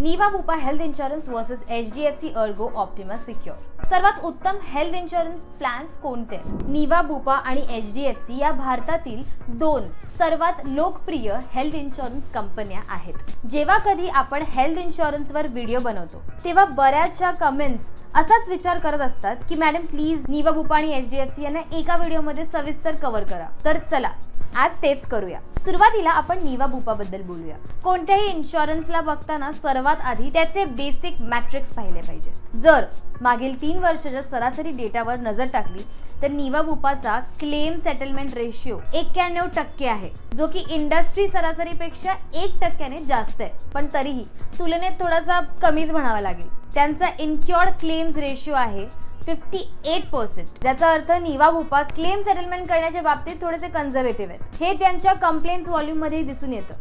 Niva Bupa health insurance versus H D F C ERGO Optima secure सर्वात उत्तम health insurance plans कोणते? आहेत? Niva Bupa आणि H D F C या भारतातील दोन सर्वात लोकप्रिय हेल्थ इन्शुरन्स कंपन्या आहेत. जेव्हा कधी आपण हेल्थ इन्शुरन्सवर व्हिडिओ बनवतो तेव्हा बऱ्याचशा कमेंट्स असाच विचार करत असतात की मॅडम प्लीज निवा बुपा आणि एच डी एफ सी यांना एका व्हिडिओमध्ये सविस्तर कव्हर करा. तर चला आज तेच करूया. सुरुवातीला आपण निवा बुपाबद्दल बोलूया. कोणत्याही इन्शुरन्सला बघताना सर्वात आधी त्याचे बेसिक मॅट्रिक्स पाहिले पाहिजे. जर मागील तीन वर्षाच्या सरासरी डेटावर नजर टाकली तर निवा बुपाचा क्लेम सेटलमेंट रेशिओ एक्क्याण्णव टक्के आहे जो की इंडस्ट्री सरासरीपेक्षा एक टक्क्याने जास्त आहे. पण तरीही तुलनेत थोडासा कमीच म्हणावा लागेल. त्यांचा इन्क्युअर्ड क्लेम्स रेशिओ आहे फिफ्टी एट पर्सेंट ज्याचा अर्थ निवा भूपा क्लेम सेटलमेंट करण्याच्या बाबतीत थोडेसे कन्झर्वेटिव्ह आहेत. हे त्यांच्या कंप्लेंट्स व्हॉल्यूममध्ये दिसून येतं.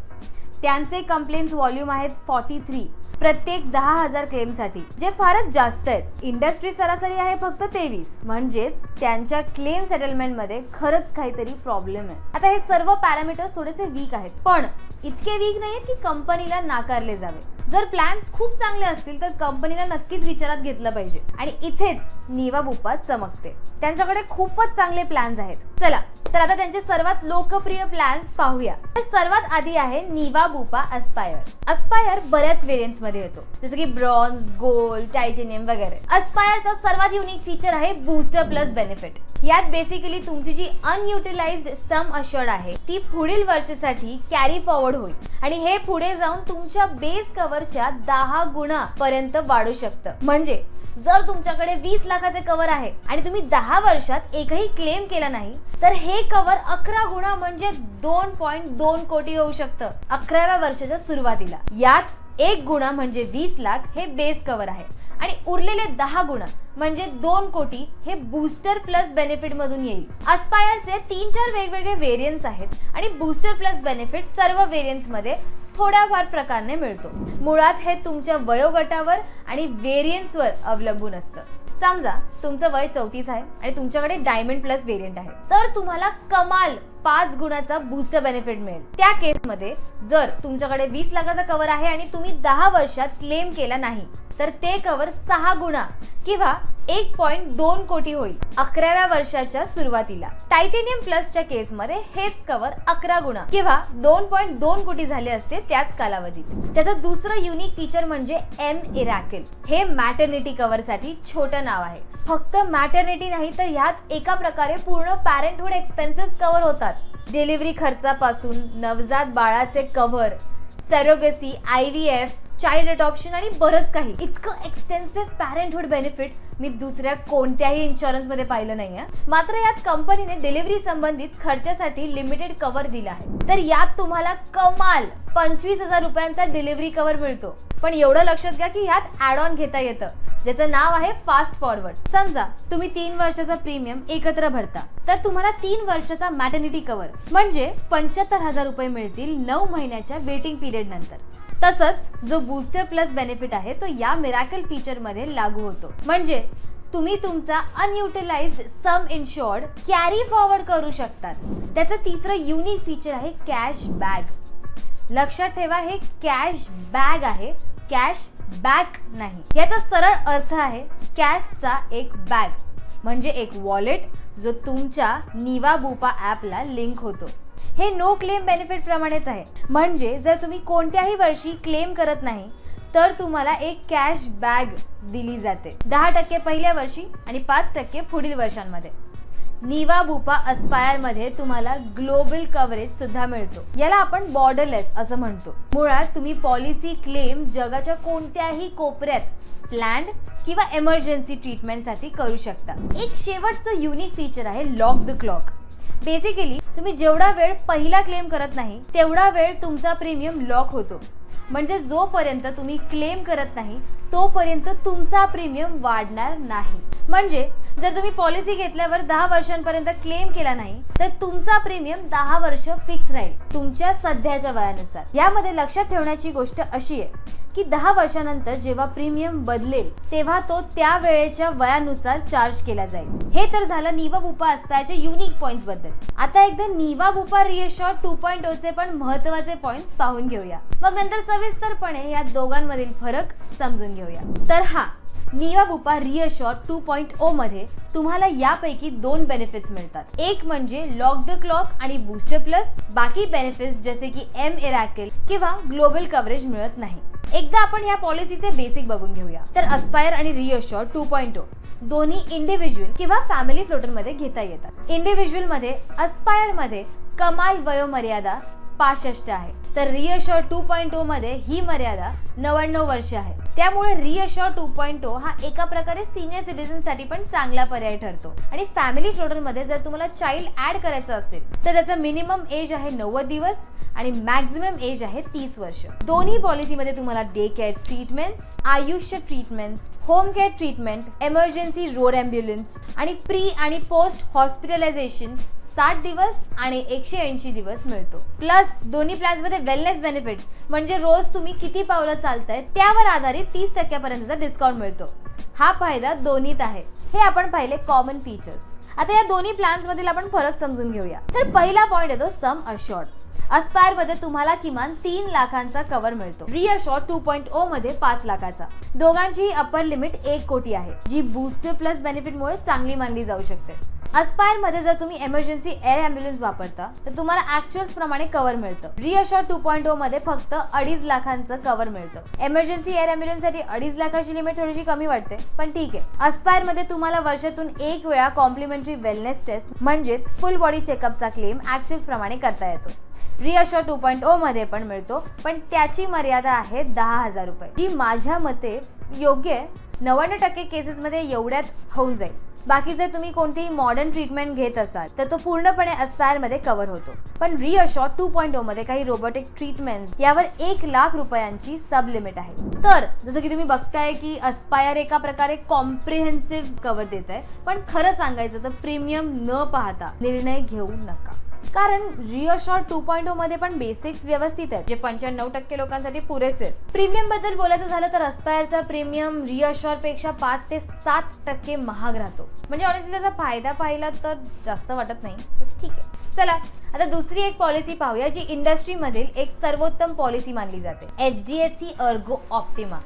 त्यांचे कंप्लेंट्स व्हॉल्यूम आहेत फॉर्टी थ्री प्रत्येक दहा हजार क्लेमसाठी जे फारच जास्त आहेत. इंडस्ट्री सरासरी आहे फक्त तेवीस. म्हणजेच त्यांच्या क्लेम सेटलमेंटमध्ये खरंच काहीतरी प्रॉब्लेम आहे. आता हे सर्व पॅरामीटर्स थोडेसे वीक आहेत. पण इतके वीक नाहीत की कंपनीला नाकारले जावे. जर प्लॅन्स खूप चांगले असतील तर कंपनीला नक्कीच विचारात घेतलं पाहिजे. आणि इथेच निवा बुपा चमकते. त्यांच्याकडे खूपच चांगले प्लॅन्स आहेत. चला तर आता त्यांचे सर्वात लोकप्रिय प्लॅन्स पाहूया. सर्वात आधी आहे निवा बुपा अस्पायर अस्पायर बऱ्याच व्हेरियन्समध्ये येतो. जसं की ब्रॉन्झ गोल्ड टायटेनियम वगैरे. अस्पायरचा सर्वात युनिक फीचर आहे बूस्टर प्लस बेनिफिट यात बेसिकली तुमची जी अनयुटिलाइज सम अशर्ड आहे ती पुढील वर्षासाठी कॅरी फॉरवर्ड होईल. आणि हे पुढे जाऊन तुमच्या बेस कव्हरच्या दहा गुणा पर्यंत वाढू शकतं. म्हणजे जर तुमच्याकडे वीस लाखाचे कव्हर आहे आणि तुम्ही दहा वर्षात एकही क्लेम केला नाही तर हे कव्हर अकरा गुणा म्हणजे दोन पॉईंट दोन कोटी होऊ शकतं. अकराव्या वर्षाच्या सुरुवातीला. यात एक गुणा म्हणजे वीस लाख हे बेस कव्हर आहे. आणि उरलेले दहा गुणा म्हणजे दोन कोटी हे बूस्टर प्लस बेनिफिट मधून येईल. अस्पायरचे तीन चार वेगवेगळे व्हेरियन्स आहेत आणि बूस्टर प्लस बेनिफिट सर्व व्हेरियन्समध्ये थोड्याफार प्रकारने मिळतो. मुळात हे तुमच्या वयोगटावर आणि व्हेरियन्सवर अवलंबून असतं. समजा तुमचं वय चौतीस आहे आणि तुमच्याकडे डायमंड प्लस व्हेरियंट आहे तर तुम्हाला कमाल पाच गुणाचा बूस्टर बेनिफिट मिळेल. त्या केसमध्ये जर तुमच्याकडे वीस लाखाचा कव्हर आहे आणि तुम्ही दहा वर्षात क्लेम केला नाही तर ते कव्हर सहा गुणा किंवा एक पॉइंट दोन कोटी होईल अकराव्या वर्षाच्या सुरुवातीला. टायटेनियम प्लसच्या केसमध्ये हेच कव्हर अकरा गुणा किंवा दोन पॉइंट दोन कोटी झाले असते त्याच कालावधीत. त्याचं दुसरं युनिक फीचर म्हणजे एम इराकेल हे मॅटर्निटी कव्हरसाठी छोटं नाव आहे. फक्त मॅटर्निटी नाही तर ह्यात एका प्रकारे पूर्ण पॅरेंटहूड एक्सपेन्सेस कव्हर होतात. डिलिव्हरी खर्चापासून नवजात बाळाचे cover surrogacy I V F child adoption आणि बरंच काही. इतकं एक्सटेन्सिव्ह पॅरेंटहुड बेनिफिट मी दुसऱ्या कोणत्याही इन्शुरन्समध्ये पाहिलं नाहीये. मात्र यात कंपनीने डिलिव्हरी संबंधित खर्चासाठी लिमिटेड कव्हर दिला आहे. तर यात तुम्हाला कमाल पंचवीस हजार रुपयांचा डिलिव्हरी कव्हर मिळतो. पण एवढं लक्षात घ्या की ह्यात ऍड ऑन घेता येतं. ज्याचं नाव आहे फास्ट फॉरवर्ड समजा तुम्ही तीन वर्षाचा प्रीमियम एकत्र भरता. तर तुम्हाला तीन वर्षाचा मॅटर्निटी कव्हर म्हणजे पंच्याहत्तर हजार रुपये मिळतील नऊ महिन्याच्या वेटिंग पिरियड नंतर. तसंच जो बूस्टर प्लस बेनिफिट आहे तो या मिराकल फीचरमध्ये लागू होतो. म्हणजे तुम्ही तुमचा unutilised sum insured carry forward करू शकतात. त्याचं तिसरं युनिक फीचर आहे कॅश बॅग लक्षात ठेवा हे कॅश बॅग आहे. कॅश बॅग नाही. याचा सरळ अर्थ आहे कॅशचा एक बॅग म्हणजे एक वॉलेट जो तुमच्या निवा बुपा ॲपला लिंक होतो. हे नो क्लेम बेनिफिट प्रमाणेच आहे. म्हणजे जर तुम्ही कोणत्याही वर्षी क्लेम करत नाही तर तुम्हाला एक कॅश बॅग दिली जाते. दहा टक्के पहिल्या वर्षी आणि पाच टक्के पुढील वर्षांमध्ये. निवा भूपा अस्पायरमध्ये तुम्हाला ग्लोबल कव्हरेज सुद्धा मिळतो. याला आपण बॉर्डरलेस असं म्हणतो. मुळात तुम्ही पॉलिसी क्लेम जगाच्या कोणत्याही कोपऱ्यात प्लॅन्ड किंवा इमर्जन्सी ट्रीटमेंटसाठी करू शकता. एक शेवटचं युनिक फीचर आहे लॉक द क्लॉक बेसिकली तुम्ही जेवढा वेळ पहिला क्लेम करत नाही तेवढा वेळ तुमचा प्रीमियम लॉक होतो. म्हणजे जोपर्यंत तुम्ही क्लेम करत नाही तोपर्यंत तुमचा प्रीमियम वाढणार नाही. म्हणजे जर तुम्ही पॉलिसी घेतल्यावर दहा वर्षांपर्यंत क्लेम केला नाही तर तुमचा प्रीमियम दहा वर्ष फिक्स राहील तुमच्या सध्याच्या वयानुसार. यामध्ये लक्षात ठेवण्याची गोष्ट अशी आहे की दहा वर्षानंतर जेव्हा प्रीमियम बदलेल तेव्हा तो त्या वेळेच्या वयानुसार चार्ज केला जाईल. हे तर झालं निवा बुपा अस्पॅच्या युनिक पॉइंट्सबद्दल. आता एकदा Niva Bupa ReAssure two point चे पण महत्त्वाचे पॉइंट्स पाहून घेऊया. मग नंतर सविस्तरपणे या दोघांमधील फरक समजून घेऊया. तर हा Niva Bupa ReAssure two point O मध्ये तुम्हाला यापैकी दोन बेनिफिट्स मिळतात. एक म्हणजे लॉक द क्लॉक आणि बूस्टर प्लस बाकी बेनिफिट्स जसे की एम एरॅकेल किंवा ग्लोबल कव्हरेज मिळत नाही. एकदा आपण या पॉलिसीचे बेसिक बघून घेऊया. तर अस्पायर आणि रिअशॉर टू पॉईंट ओ दोन्ही इंडिव्हिज्युअल किंवा फॅमिली फ्लोटरमध्ये घेता येतात. इंडिव्हिज्युअलमध्ये अस्पायरमध्ये कमाल वयोमर्यादा पासष्ट आहे. तर रिअशॉर टू पॉईंट ओ मध्ये ही मर्यादा नव्याण्णव वर्ष आहे. त्यामुळे रिअशॉर टू पॉईंट ओ हा एका प्रकारे सिनियर सिटीजनसाठी पण चांगला पर्याय ठरतो. आणि फॅमिली फ्लोटरमध्ये जर तुम्हाला चाइल्ड ऍड करायचं असेल तर त्याचा मिनिमम एज आहे नव्वद दिवस आणि मॅक्झिमम एज आहे तीस वर्ष. दोन्ही पॉलिसीमध्ये तुम्हाला डे केअर ट्रीटमेंट्स आयुष्य treatments home care treatment emergency road ambulance आणि प्री आणि पोस्ट हॉस्पिटलायझेशन साठ दिवस आणि एकशे ऐंशी दिवस मिळतो. प्लस दोन्ही प्लॅन्समध्ये वेलनेस बेनिफिट म्हणजे रोज तुम्ही किती पावलं चालताय त्यावर आधारित तीस टक्क्यापर्यंतचा डिस्काउंट मिळतो. हा फायदा दोन्हीत आहे. हे आपण पाहिले कॉमन फीचर्स आता या दोन्ही प्लॅन्स मधील आपण फरक समजून घेऊया. तर पहिला पॉइंट येतो सम अशॉर्ड अस्पायरमध्ये तुम्हाला किमान तीन लाखांचा कव्हर मिळतो. रिअशॉर टू पॉईंट ओ मध्ये पाच लाखाचा. दोघांची अपर लिमिट एक कोटी आहे जी बूस्टर प्लस बेनिफिटमुळे चांगली मानली जाऊ शकते. अस्पायरमध्ये जर तुम्ही एमर्जन्सी एअर अँब्युलन्स वापरता तर तुम्हाला ऍक्च्युअल्स प्रमाणे कव्हर मिळतं. रिअशॉर टू पॉईंट ओ मध्ये फक्त अडीच लाखांचं कव्हर मिळतं. एमर्जन्सी एअर अँब्युलन्ससाठी अडीच लाखाची लिमिट थोडीशी कमी वाटते पण ठीक आहे. अस्पायरमध्ये तुम्हाला वर्षातून एक वेळा कॉम्प्लिमेंटरी वेलनेस टेस्ट म्हणजेच फुल बॉडी चेकअपचा क्लेम ऍक्च्युअल्स प्रमाणे करता येतो. रिअशॉर टू पॉईंट ओ मध्ये पण मिळतो पण त्याची मर्यादा आहे दहा हजार रुपये. जी माझ्या मते योग्य आहे नव्याण्णव टक्के केसेसमध्ये एवढ्यात होऊन जाईल. बाकी जर तुम्ही कोणतीही मॉडर्न ट्रीटमेंट घेत असाल तर तो पूर्णपणे अस्पायरमध्ये कव्हर होतो. पण रिअशॉर टू पॉईंट ओमध्ये मध्ये काही रोबोटिक ट्रीटमेंट यावर एक लाख रुपयांची सब लिमिट आहे. तर जसं की तुम्ही बघताय की अस्पायर एका प्रकारे कॉम्प्रिहेन्सिव्ह कव्हर देत आहे पण खरं सांगायचं तर प्रीमियम न पाहता निर्णय घेऊ नका. कारण रिअशॉर टू पॉईंट ओ मध्ये पण बेसिक्स व्यवस्थित आहेत. जे पंच्याण्णव टक्के लोकांसाठी पुरेसे आहेत. प्रीमियमबद्दल बोलायचं झालं तर अस्पायरचा प्रीमियम रिअशॉरपेक्षा पाच ते सात टक्के महाग राहतो. म्हणजे ऑनेस्टली त्याचा फायदा पाहिला तर जास्त वाटत नाही पण ठीक आहे. चला आता दुसरी एक पॉलिसी पाहूया जी इंडस्ट्रीमधील एक सर्वोत्तम पॉलिसी मानली जाते. H D F C ERGO Optima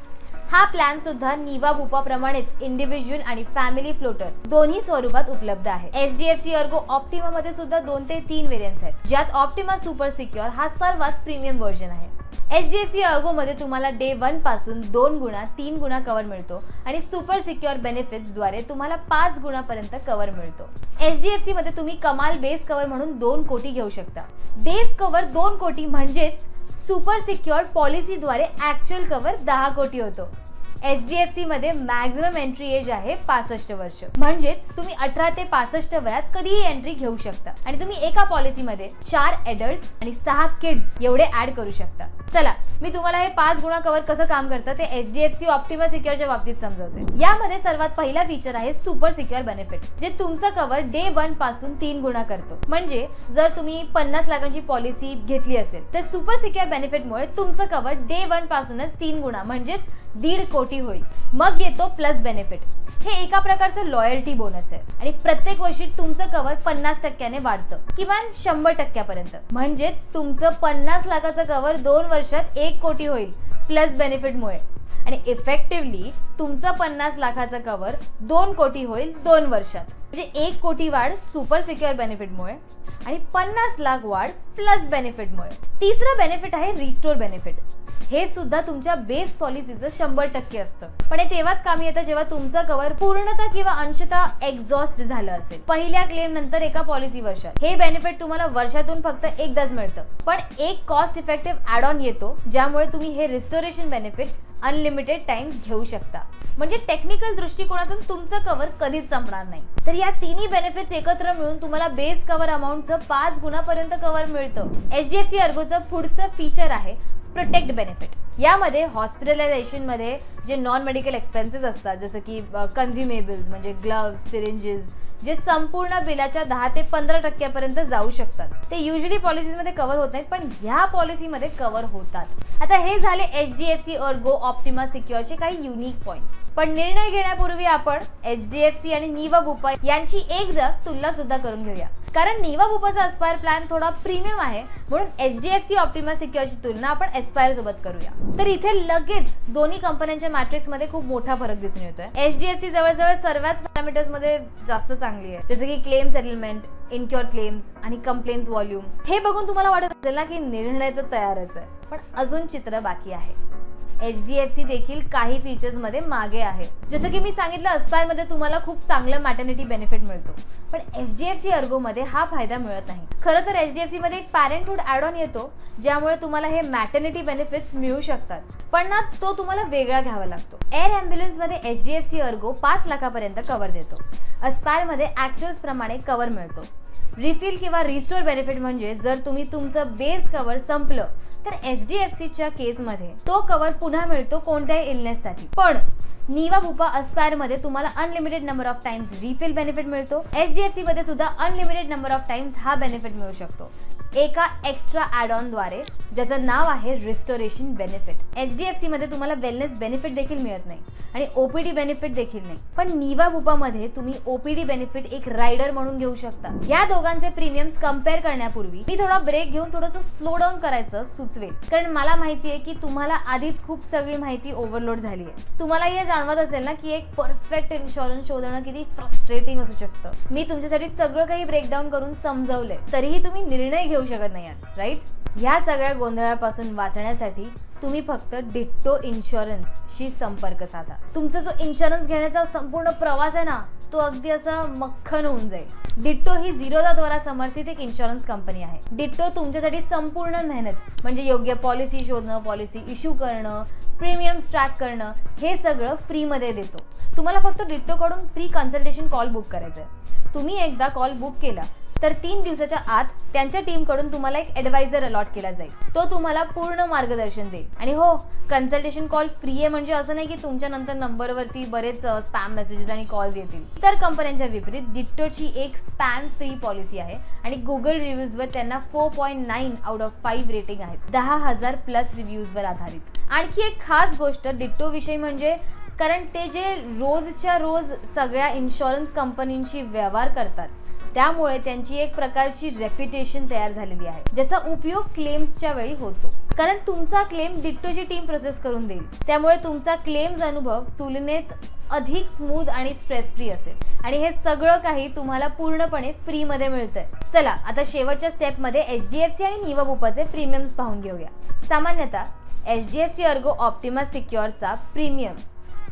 हा प्लॅन सुद्धा निवा बुपा प्रमाणेच इंडिव्हिज्युअल आणि फॅमिली फ्लोटर दोन्ही स्वरूपात उपलब्ध आहे. H D F C Ergo Optima मध्ये सुद्धा दोन ते तीन व्हेरियंट्स आहेत. ज्यात ऑप्टिमा सुपर सिक्युअर हा सर्वात प्रीमियम व्हर्जन आहे. H D F C Ergo मध्ये तुम्हाला डे वनपासून दोन गुणा तीन गुणा कव्हर मिळतो आणि सुपर सिक्युअर बेनिफिट्सद्वारे तुम्हाला पाच गुणापर्यंत कव्हर मिळतो. एच डी एफ सी मध्ये तुम्ही कमाल बेस कव्हर म्हणून दोन कोटी घेऊ शकता. बेस कव्हर दोन कोटी म्हणजेच सुपर सिक्युअर पॉलिसीद्वारे ॲक्च्युअल कव्हर दहा कोटी होतो. एच डी एफ सी मध्ये मॅक्झिमम एंट्री एज आहे पासष्ट वर्ष. म्हणजेच तुम्ही अठरा ते पासष्ट वयात कधीही एंट्री घेऊ शकता. आणि तुम्ही एका पॉलिसीमध्ये चार एडल्ट्स आणि सहा किड्स एवढे ऍड करू शकता. चला मी तुम्हाला हे पाच गुणा कव्हर कसं काम करतं ते H D F C Optima सिक्युअरच्या बाबतीत समजवते. यामध्ये सर्वात पहिला फीचर आहे सुपर सिक्युअर बेनिफिट जे तुमचं कव्हर डे वनपासून तीन गुणा करतो. म्हणजे जर तुम्ही पन्नास लाखांची पॉलिसी घेतली असेल तर सुपर सिक्युअर बेनिफिटमुळे तुमचं कव्हर डे वन पासूनच तीन गुणा. म्हणजेच दीड कोटी होईल. मग येतो प्लस बेनिफिट हे एका प्रकारचं लॉयल्टी बोनस आहे. आणि प्रत्येक वर्षी तुमचं कव्हर पन्नास टक्क्याने वाढतं. किमान शंभर टक्क्यापर्यंत. म्हणजेच तुमचं पन्नास लाखाचं कव्हर दोन वर्षात एक कोटी होईल प्लस बेनिफिटमुळे आणि इफेक्टिव्हली तुमचं पन्नास लाखाचं कव्हर दोन कोटी होईल दोन वर्षात. म्हणजे एक कोटी वाढ सुपर सिक्युअर बेनिफिटमुळे आणि पन्नास लाख वाढ प्लस बेनिफिटमुळे तिसरं बेनिफिट आहे रिस्टोर बेनिफिट हे सुद्धा तुमच्या बेस पॉलिसीचं शंभर टक्के असतं. पण हे तेव्हाच कामी येतं जेव्हा तुमचं कव्हर पूर्णतः किंवा अंशतः एक्झॉस्ट झालं असेल. पहिल्या क्लेम नंतर एका पॉलिसी वर्षात. हे बेनिफिट तुम्हाला वर्षातून फक्त एकदाच मिळतं. पण एक कॉस्ट इफेक्टिव्ह ऍड ऑन येतो ज्यामुळे तुम्ही हे रिस्टोरेशन बेनिफिट अनलिमिटेड टाइम्स घेऊ शकता. म्हणजे टेक्निकल दृष्टिकोनातून तुमचं कव्हर कधीच संपणार नाही. तर या तिन्ही बेनिफिट्स एकत्र मिळून तुम्हाला बेस कव्हर अमाऊंटचं पाच गुणापर्यंत कव्हर मिळतं. एच डी एफ सी अर्गोचं पुढचं फीचर आहे प्रोटेक्ट बेनिफिट यामध्ये हॉस्पिटलायझेशनमध्ये जे नॉन मेडिकल एक्सपेन्सेस असतात जसं की कन्झ्युमेबल्स म्हणजे ग्लव्स सिरिंजेस जे संपूर्ण बिलाच्या दहा ते पंधरा टक्क्यापर्यंत जाऊ शकतात. ते युजली पॉलिसीमध्ये कव्हर होत नाहीत पण ह्या पॉलिसीमध्ये कव्हर होतात. आता हे झाले H D F C Ergo Optima सिक्युअरचे काही युनिक पॉईंट्स पण निर्णय घेण्यापूर्वी आपण एच डी एफ सी आणि निवा बुपा यांची एकदा तुलना सुद्धा करून घेऊया. कारण निवा बुपाचा अस्पायर प्लॅन थोडा प्रीमियम आहे. म्हणून H D F C Optima सिक्युअरची तुलना आपण एस्पायर सोबत करूया. तर इथे लगेच दोन्ही कंपन्यांच्या मॅट्रिक्समध्ये खूप मोठा फरक दिसून येतोय. एच डी एफ सी जवळजवळ सर्वच पॅरामीटर्समध्ये जास्त चांगली आहे. जसं की क्लेम सेटलमेंट इनक्युअर क्लेम्स आणि कंप्लेंट्स व्हॉल्यूम हे बघून तुम्हाला वाटत असेल ना की निर्णय तर तयारच आहे. पण अजून चित्र बाकी आहे. एच डी एफ सी देखील काही फीचर्समध्ये मागे आहे. जसं की मी सांगितलं अस्पायरमध्ये तुम्हाला खूप चांगलं मॅटर्निटी बेनिफिट मिळतो. पण एच डी एफ सी अर्गोमध्ये हा फायदा मिळत नाही. खरं तर एच डी एफ सीमध्ये एक पॅरेंटहूड ॲड ऑन येतो ज्यामुळे तुम्हाला हे मॅटर्निटी बेनिफिट्स मिळू शकतात. पण ना तो तुम्हाला वेगळा घ्यावा लागतो. Air ॲम्ब्युलन्समध्ये H D F C Ergo पाच लाखापर्यंत कव्हर देतो. अस्पायरमध्ये ॲक्च्युअल्सप्रमाणे कवर प्रमाणे कव्हर मिळतो. रिफिल किंवा रिस्टोर बेनिफिट म्हणजे जर तुम्ही तुमचं बेस कव्हर संपलं तर एच डी एफ सीच्या केसमध्ये तो कव्हर पुन्हा मिळतो कोणत्याही इलनेससाठी पण निवा भुपा अस्पायरमध्ये तुम्हाला unlimited number of times refill benefit मिळतो. एच डी एफ सी मध्ये सुद्धा अनलिमिटेड नंबर ऑफ टाइम्स हा बेनिफिट मिळू शकतो. एका एक्स्ट्रा ॲड ऑनद्वारे ज्याचं नाव आहे restoration benefit H D F C मध्ये तुम्हाला वेलनेस बेनिफिट देखील मिळत नाही आणि ओपीडी बेनिफिट देखील नाही. पण निवा बुपामध्ये तुम्ही ओपीडी बेनिफिट एक रायडर म्हणून घेऊ शकता. या दोघांचे प्रीमियम्स कंपेअर करण्यापूर्वी मी थोडा ब्रेक घेऊन थोडंसं स्लो डाऊन करायचं सुचवेल. कारण मला माहिती आहे की तुम्हाला आधीच खूप सगळी माहिती ओव्हरलोड झाली आहे. तुम्हाला हे जाणवत असेल ना की एक परफेक्ट इन्शुरन्स शोधणं किती फ्रस्ट्रेटिंग असू शकतं. मी तुमच्यासाठी सगळं काही ब्रेकडाऊन करून समजवलंय. तरीही तुम्ही निर्णय घेऊ शकत नाही आहात राईट ह्या सगळ्या गोंधळापासून वाचण्यासाठी तुम्ही फक्त डिट्टो इन्शुरन्सशी संपर्क साधा. तुमचा जो इन्शुरन्स घेण्याचा संपूर्ण प्रवास आहे ना तो अगदी असा मक्खन होऊन जाईल. डिट्टो ही झिरोदा द्वारा समर्थित एक इन्शुरन्स कंपनी आहे. डिट्टो तुमच्यासाठी संपूर्ण मेहनत म्हणजे योग्य पॉलिसी शोधणं पॉलिसी इश्यू करणं प्रीमियम ट्रॅक करणं हे सगळं फ्रीमध्ये देतो. तुम्हाला फक्त डिट्टोकडून फ्री कन्सल्टेशन कॉल बुक करायचं आहे तुम्ही एकदा कॉल बुक केला तर तीन दिवसाच्या आत त्यांच्या टीमकडून तुम्हाला एक ॲडवायझर अलॉट केला जाईल. तो तुम्हाला पूर्ण मार्गदर्शन देईल. आणि हो कन्सल्टेशन कॉल फ्री आहे म्हणजे असं नाही की तुमच्या नंतर नंबरवरती बरेच स्पॅम मेसेजेस आणि कॉल्स येतील. इतर कंपन्यांच्या विपरीत डिट्टोची एक स्पॅम फ्री पॉलिसी आहे आणि गुगल रिव्ह्यूजवर त्यांना four point nine out of five rating आहेत. दहा हजार प्लस रिव्ह्यूजवर आधारित. आणखी एक खास गोष्ट डिट्टो विषयी म्हणजे कारण ते जे रोजच्या रोज सगळ्या इन्शुरन्स कंपनींशी व्यवहार करतात त्यामुळे त्यांची एक प्रकारची रेप्युटेशन तयार झालेली आहे ज्याचा उपयोग क्लेम्सच्या वेळी होतो. कारण तुमचा क्लेम डिट्टोची टीम प्रोसेस करून देईल. त्यामुळे तुमचा क्लेम्स अनुभव तुलनेत अधिक स्मूथ आणि स्ट्रेस फ्री असेल. आणि हे सगळं काही तुम्हाला पूर्णपणे फ्रीमध्ये मिळतंय. चला आता शेवटच्या स्टेपमध्ये एच डी एफ सी आणि निवा बुपाचे प्रीमियम्स पाहून घेऊया. सामान्यतः H D F C Ergo Optima सिक्युअरचा premium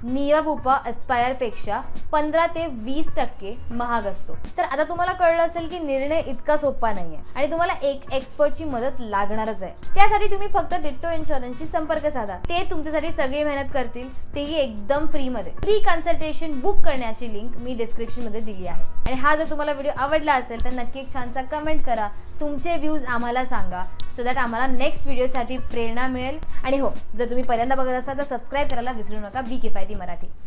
नीरव उप अस्पायरपेक्षा पंधरा ते वीस टक्के महाग असतो. तर आता तुम्हाला कळलं असेल की निर्णय इतका सोपा नाहीये आणि तुम्हाला एक एक्सपर्टची मदत लागणारच आहे. त्यासाठी तुम्ही फक्त डिट्टो इन्शुरन्सशी संपर्क साधा. ते तुमच्यासाठी सगळी मेहनत करतील तेही एकदम फ्रीमध्ये. फ्री कन्सल्टेशन बुक करण्याची लिंक मी डिस्क्रिप्शनमध्ये दिली आहे. आणि हा जर तुम्हाला व्हिडिओ आवडला असेल तर नक्की एक छानसा कमेंट करा. तुमचे व्ह्यूज आम्हाला सांगा सो दॅट आम्हाला नेक्स्ट व्हिडिओसाठी प्रेरणा मिळेल. आणि हो जर तुम्ही पहिल्यांदा बघत असाल तर सबस्क्राईब करायला विसरू नका. बी किफायती फाय मराठी